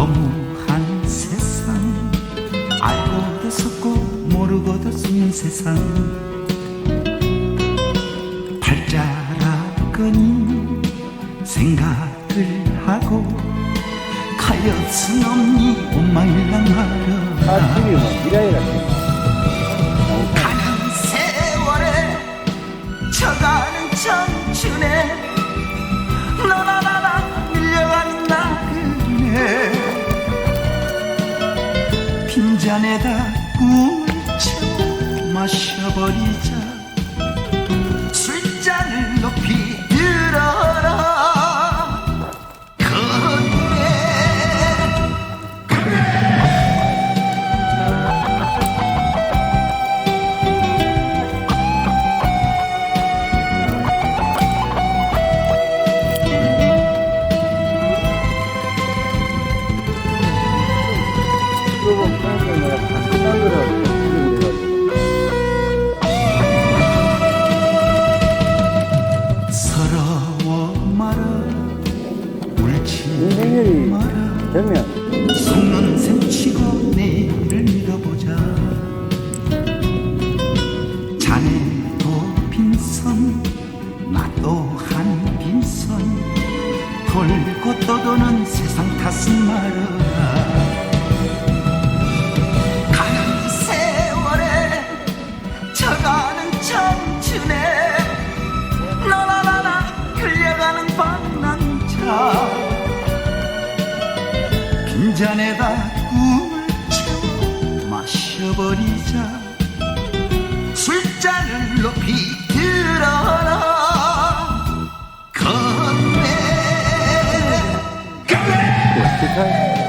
허무한 세상. 알고도 속고 모르고도 속는 세상. 발자락은 생각을 하고 가엾은 없니 온망일랑 말아 아침이면 미라이라 빈잔에다 채워 마셔버리자 다 서러워 말아 울지 마라 되면. 속는 셈치고 내일을 믿어보자. 자네도 빈손 나도 한 빈손 돌고 떠도는 세상 탓은 말아라 잔에다 꿈을 채워 마셔버리자. 술잔을 높이 들어라. 건네 기타